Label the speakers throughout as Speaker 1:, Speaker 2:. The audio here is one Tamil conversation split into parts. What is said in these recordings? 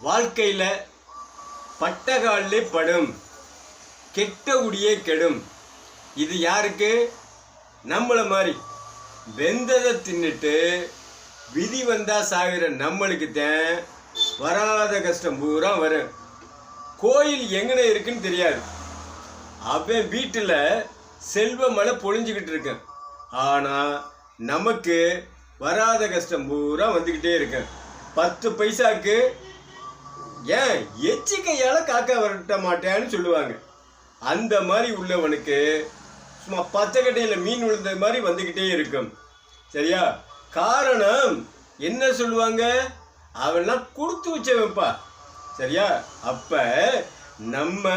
Speaker 1: வாழ்க்கையில் பட்டகாலே படும் கெட்ட குடியே கெடும். இது யாருக்கு? நம்மளை மாதிரி வெந்ததை தின்னுட்டு விதி வந்தா சாகிற நம்மளுக்கு தான் வராத கஷ்டம் பூரா வரும். கோயில் எங்கன இருக்குன்னு தெரியாது. அவன் வீட்டில் செல்வ மழை பொழிஞ்சுக்கிட்டு இருக்கேன். ஆனால் நமக்கு வராத கஷ்டம் பூரா வந்துக்கிட்டே இருக்கேன். பத்து பைசாக்கு ஏன் எச்சிக்கையால் காக்கா வரட்ட மாட்டேன்னு சொல்லுவாங்க. அந்த மாதிரி உள்ளவனுக்கு சும்மா பச்சைக்கட்டையில் மீன் விழுந்த மாதிரி வந்துக்கிட்டே இருக்கும். சரியா? காரணம் என்ன சொல்லுவாங்க? அவெல்லாம் கொடுத்து வச்சவன்ப்பா. சரியா? அப்போ நம்ம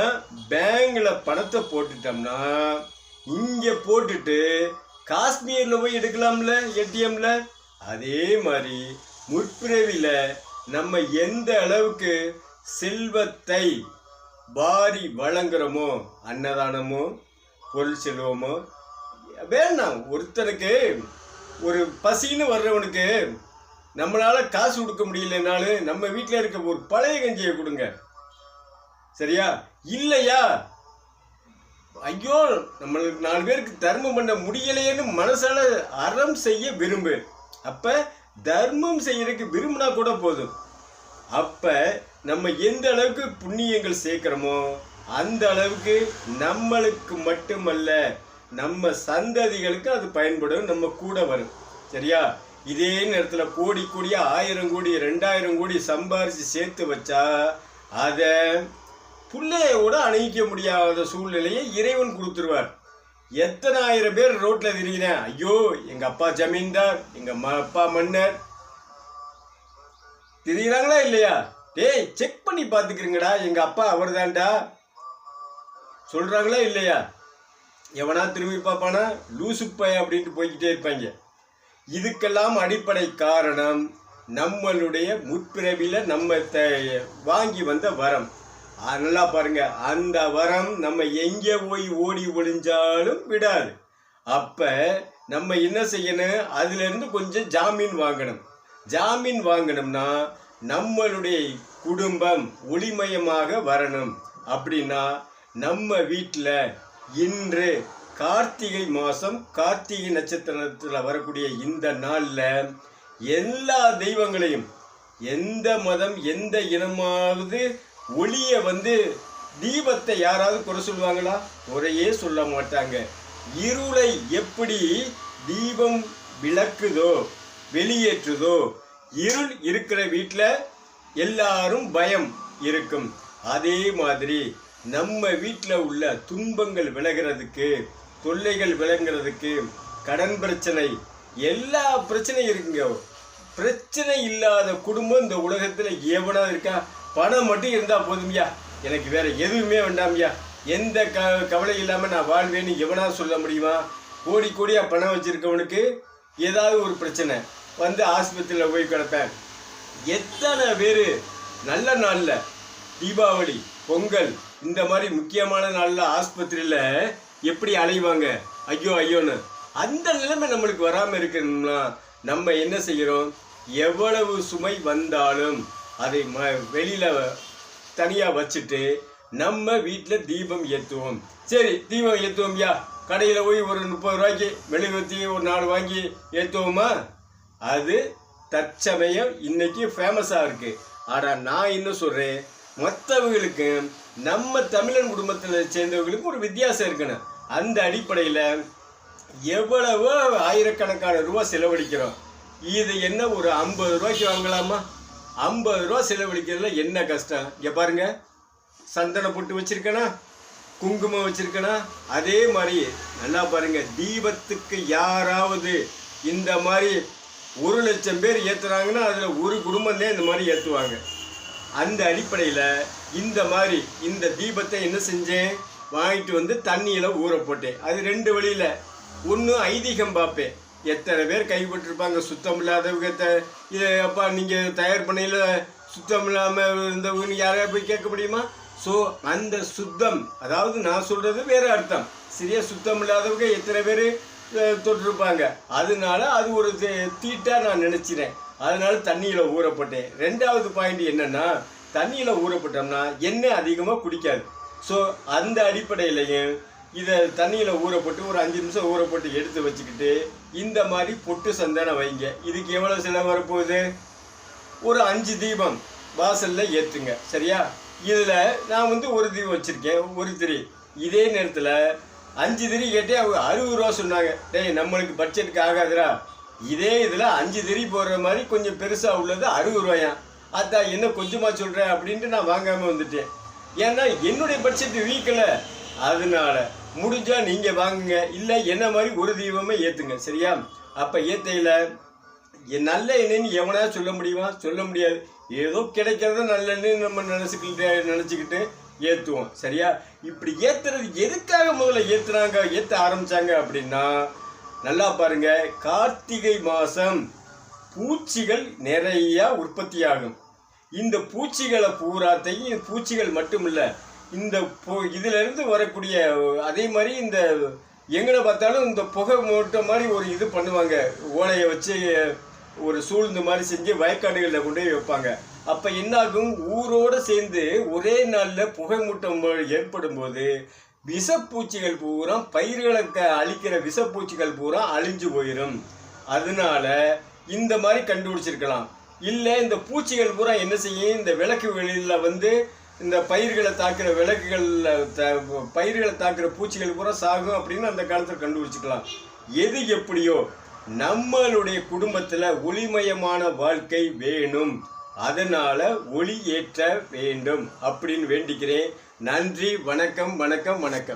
Speaker 1: பேங்கில் பணத்தை போட்டுட்டோம்னா இங்கே போட்டுட்டு காஷ்மீரில் போய் எடுக்கலாம்ல ஏடிஎம்ல? அதே மாதிரி முற்பிறவியில் நம்ம எந்த அளவுக்கு செல்வத்தை வாரி வழங்குறோமோ அன்னதானமோ பொருள் செல்வமோ வேணாம் ஒருத்தனுக்கு ஒரு பசின்னு வர்றவனுக்கு நம்மளால் காசு கொடுக்க முடியலனாலும் நம்ம வீட்டில் இருக்க ஒரு பழைய கஞ்சியை கொடுங்க. சரியா? இல்லையா? ஐயோ நம்மளுக்கு நாலு பேருக்கு தர்மம் பண்ண முடியலையேன்னு மனசால அறம் செய்ய விரும்பு. அப்போ தர்மம் செய்யறதுக்கு விரும்பினா கூட போதும். அப்ப நம்ம எந்த அளவுக்கு புண்ணியங்கள் சேர்க்கிறோமோ அந்த அளவுக்கு நம்மளுக்கு மட்டுமல்ல நம்ம சந்ததிகளுக்கு அது பயன்படும் நம்ம கூட வரும். சரியா? இதே நேரத்தில் கோடி கோடி ஆயிரம் கோடி ரெண்டாயிரம் கோடி சம்பாரித்து சேர்த்து வச்சா அதை பிள்ளையோட அணிக்க முடியாத சூழ்நிலையை இறைவன் கொடுத்துருவார். எத்தனை ஆயிரம் பேர் ரோட்ல திரிகிறேன் ஐயோ எங்க அப்பா ஜமீன்தார் எங்க ம- அப்பா மன்னர். திரிகிறாங்களா இல்லையா? டேய் செக் பண்ணி பார்த்துக்கிறீங்கடா எங்க அப்பா அவர்தான்டா. சொல்றாங்களா இல்லையா? எவனா திரும்பி பார்ப்பானா? லூசுப்பை அப்படின்ட்டு போய்கிட்டே இருப்பாங்க. இதுக்கெல்லாம் அடிப்படை காரணம் நம்மளுடைய முற்பிறவியில் நம்ம த- வாங்கி வந்த வரம். நல்லா பாருங்க. அந்த வரம் நம்ம எங்கே போய் ஓடி ஒளிஞ்சாலும் விடாது. அப்போ நம்ம என்ன செய்யணும்? அதுலேருந்து கொஞ்சம் ஜாமீன் வாங்கணும். ஜாமீன் வாங்கணும்னா நம்மளுடைய குடும்பம் ஒளிமயமாக வரணும். அப்படின்னா நம்ம வீட்டில் இன்று கார்த்திகை மாதம் கார்த்திகை நட்சத்திரத்தில் வரக்கூடிய இந்த நாளில் எல்லா தெய்வங்களையும் எந்த மதம் எந்த இனமாவது ஒளிய வந்து தீபத்தை யாராவது குறை சொல்லுவாங்களா? குறையே சொல்ல மாட்டாங்க. இருளை எப்படி தீபம் விளக்குதோ வெளியேற்றுதோ இருள் இருக்கிற வீட்டில் எல்லாரும் பயம் இருக்கும். அதே மாதிரி நம்ம வீட்டில் உள்ள துன்பங்கள் விலகிறதுக்கு தொல்லைகள் விளங்குறதுக்கு கடன் பிரச்சனை எல்லா பிரச்சனையும் இருக்குங்க. பிரச்சனை இல்லாத குடும்பம் இந்த உலகத்தில் ஏவனாக இருக்கா? பணம் மட்டும் இருந்தால் போதும்யா எனக்கு வேறு எதுவுமே வேண்டாம்யா எந்த க கவலை இல்லாமல் நான் வாழ்வேன்னு எவனா சொல்ல முடியுமா? கோடி கோடியாக பணம் வச்சுருக்கவனுக்கு ஏதாவது ஒரு பிரச்சனை. வந்து ஆஸ்பத்திரியில் போய் கிடப்பேன். எத்தனை பேர் நல்ல நாளில் தீபாவளி பொங்கல் இந்த மாதிரி முக்கியமான நாளில் ஆஸ்பத்திரியில் எப்படி அலைவாங்க? ஐயோ ஐயோன்னு. அந்த நிலைமை நம்மளுக்கு வராமல் இருக்கணும்னா நம்ம என்ன செய்கிறோம் எவ்வளவு சுமை வந்தாலும் அதை ம வெளியில் தனியாக வச்சுட்டு நம்ம வீட்டில் தீபம் ஏற்றுவோம் சரி தீபம் ஏற்றுவோம்யா கடையில் போய் ஒரு முப்பது ரூபாய்க்கு மெழுகுவத்தி ஒரு நாலு வாங்கி ஏற்றுவோமா அது தற்சமயம் இன்றைக்கி ஃபேமஸாக இருக்குது ஆனால் நான் என்ன சொல்கிறேன் மற்றவங்களுக்கு நம்ம தமிழன் குடும்பத்தில் சேர்ந்தவங்களுக்கு ஒரு வித்தியாசம் இருக்கணும். அந்த அடிப்படையில் எவ்வளவோ ஆயிரக்கணக்கான ரூபா செலவழிக்கிறோம். இது என்ன ஒரு ஐம்பது ரூபாய்க்கு வாங்கலாமா? ஐம்பது ரூபா செலவழிக்கிறதுல என்ன கஷ்டம்? இங்கே பாருங்க. சந்தன பொட்டு வச்சிருக்கனா? குங்குமம் வச்சிருக்கனா? அதே மாதிரி நல்லா பாருங்க தீபத்துக்கு யாராவது இந்த மாதிரி ஒரு லட்சம் பேர் ஏற்றுறாங்கன்னா அதில் ஒரு குடும்பம் இந்த மாதிரி ஏற்றுவாங்க அந்த அடிப்படையில் இந்த மாதிரி இந்த தீபத்தை என்ன செஞ்சேன்? வாங்கிட்டு வந்து தண்ணியில் ஊற போட்டேன். அது ரெண்டு வழியில். ஒன்று ஐதீகம் பார்ப்பேன். எத்தனை பேர் கைப்பற்றிருப்பாங்க? சுத்தம் இல்லாதவங்க த- இதை அப்பா நீங்கள் தயார் பண்ணையில் சுத்தம் இல்லாமல் இருந்தவங்க யாரையா போய் கேட்க முடியுமா? ஸோ அந்த சுத்தம் அதாவது நான் சொல்கிறது வேறு அர்த்தம். சரியா சுத்தம் இல்லாதவங்க எத்தனை பேர் தொட்டிருப்பாங்க? அதனால அது ஒரு தீ- நான் நினச்சினேன் அதனால தண்ணியில் ஊறப்பட்டேன். ரெண்டாவது பாயிண்ட் என்னென்னா தண்ணியில் ஊறப்பட்டோம்னா எண்ணெய் அதிகமாக குடிக்காது. ஸோ அந்த அடிப்படையிலையும் இதை தண்ணியில் ஊறப்பட்டு ஒரு அஞ்சு நிமிஷம் ஊறப்பட்டு எடுத்து வச்சுக்கிட்டு இந்த மாதிரி பொட்டு சந்தனை வைங்க. இதுக்கு எவ்வளோ செலவு வரப்போகுது? ஒரு அஞ்சு தீபம் வாசலில் ஏற்றுங்க சரியா? இதில் நான் வந்து ஒரு தீபம் வச்சுருக்கேன் ஒரு திரி. இதே நேரத்தில் அஞ்சு திரி கேட்டே அவங்க அறுபது ரூபா சொன்னாங்க. டேய் நம்மளுக்கு பட்ஜெட்டுக்கு ஆகாதுடா. இதே இதில் அஞ்சு திரி போடுற மாதிரி கொஞ்சம் பெருசாக உள்ளது அறுபது ரூபாயா? அதான் என்ன கொஞ்சமாக சொல்கிறேன் அப்படின்ட்டு நான் வாங்காமல் வந்துட்டேன். ஏன்னா என்னுடைய பட்ஜெட் வீக்கில். அதனால முடிஞ்சால் நீங்கள் வாங்குங்க இல்லை என்ன மாதிரி ஒரு தீபமே ஏற்றுங்க சரியா? அப்போ ஏற்றையில் என் நல்ல எண்ணெய்னு எவனா சொல்ல முடியுமா? சொல்ல முடியாது. ஏதோ கிடைக்கிறத நல்ல எண்ணெய் நம்ம நினச்சிக்கிட்டு நினச்சிக்கிட்டு ஏற்றுவோம் சரியா? இப்படி ஏற்றுறது எதுக்காக முதல்ல ஏற்றுனாங்க ஏற்ற ஆரம்பிச்சாங்க அப்படின்னா நல்லா பாருங்க கார்த்திகை மாதம் பூச்சிகள் நிறையா உற்பத்தி ஆகும் இந்த பூச்சிகளை பூராத்தையும் பூச்சிகள் மட்டும் இல்லை இந்த பொ- இதுல இருந்து வரக்கூடிய அதே மாதிரி இந்த எங்கே பார்த்தாலும் இந்த புகை மூட்டை மாதிரி ஒரு இது பண்ணுவாங்க. ஓலையை வச்சு ஒரு சூழ்ந்து மாதிரி செஞ்சு வயக்காடுகளில் கொண்டு போய் வைப்பாங்க. அப்ப என்னாகும்? ஊரோட சேர்ந்து ஒரே நாள்ல புகை மூட்டம் ஏற்படும் போது விஷப்பூச்சிகள் பூரா பயிர்களை க- அழிக்கிற விஷப்பூச்சிகள் பூரா அழிஞ்சு போயிடும் அதனால இந்த மாதிரி கண்டுபிடிச்சிருக்கலாம். இல்லை இந்த பூச்சிகள் பூரா என்ன செய்யும்? இந்த விளக்கு வெளியில் வந்து இந்த பயிர்களை தாக்குற விளக்குகளில் த- பயிர்களை தாக்குற பூச்சிகள் பூரா சாகும் அப்படின்னு அந்த காலத்தில் கண்டுபிடிச்சிக்கலாம். எது எப்படியோ நம்மளுடைய குடும்பத்தில் ஒளிமயமான வாழ்க்கை வேணும். அதனால் ஒளி ஏற்ற வேண்டும் அப்படின்னு வேண்டிக்கிறேன். நன்றி வணக்கம் வணக்கம் வணக்கம்.